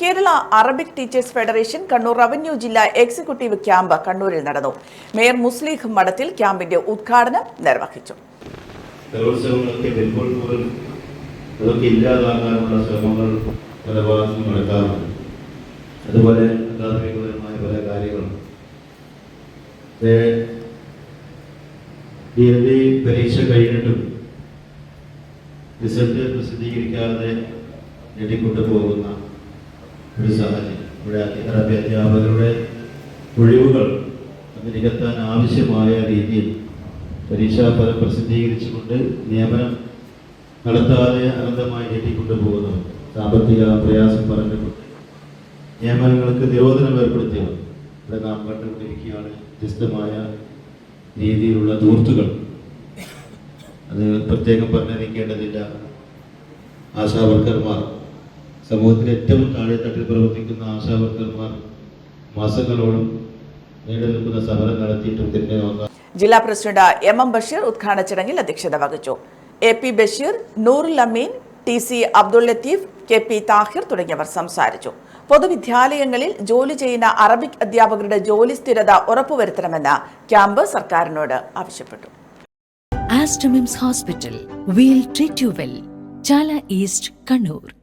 Kerala Arabic teachers federation Kannur revenue ജില്ലാ executive camp കണ്ണൂരിൽ നടന്നു. മേയർ മുസ്ലിഖ് മഠത്തിൽ ക്യാമ്പിന്റെ ഉദ്ഘാടനം നിർവഹിച്ചു. കലോത്സവങ്ങളൊക്കെ ശ്രമങ്ങൾ അതുപോലെ ഡി പരീക്ഷ കഴിഞ്ഞിട്ടും റിസൾട്ട് പ്രസിദ്ധീകരിക്കാതെ നേടിക്കൊണ്ടു പോകുന്ന ഒരു സാഹചര്യം. ഇവിടെ അറബി അധ്യാപകരുടെ ഒഴിവുകൾ അത് നികത്താൻ ആവശ്യമായ രീതിയിൽ പരീക്ഷാഫലം പ്രസിദ്ധീകരിച്ചുകൊണ്ട് നിയമനം നടത്താതെ അനന്തമായി നീട്ടിക്കൊണ്ടു പോകുന്നു സാമ്പത്തിക പ്രയാസം പറഞ്ഞുകൊണ്ട് നിയമനങ്ങൾക്ക് നിരോധനം ഏർപ്പെടുത്തിയത് ഇവിടെ നാം കണ്ടുകൊണ്ടിരിക്കുകയാണ് വ്യത്യസ്തമായ രീതിയിലുള്ള ദൂർത്തുകൾ അത് പ്രത്യേകം പറഞ്ഞറിയിക്കേണ്ടതില്ല ആശാവർക്കർമാർ സമൂഹത്തിലെ ഏറ്റവും താഴെത്തട്ടിൽ പ്രവർത്തിക്കുന്ന ആശാവർക്കർമാർ മാസങ്ങളോളം നീണ്ടു നിൽക്കുന്ന സമരം നടത്തിയിട്ടും തന്നെ വന്ന ജില്ലാ പ്രസിഡന്റ് എം എം ബഷീർ ഉദ്ഘാടന ചടങ്ങിൽ അധ്യക്ഷത വഹിച്ചു. A P Basheer Noorul Lameen T C Abdul Latheef K P Thahir തുടങ്ങിയവർ സംസാരിച്ചു. പൊതുവിദ്യാലയങ്ങളിൽ ജോലി ചെയ്യുന്ന അറബിക് അധ്യാപകരുടെ ജോലി സ്ഥിരത ഉറപ്പുവരുത്തണമെന്ന് ക്യാമ്പ് സർക്കാരിനോട് ആവശ്യപ്പെട്ടു. Aster MIMS hospital we'll treat you well Chala east Kannur.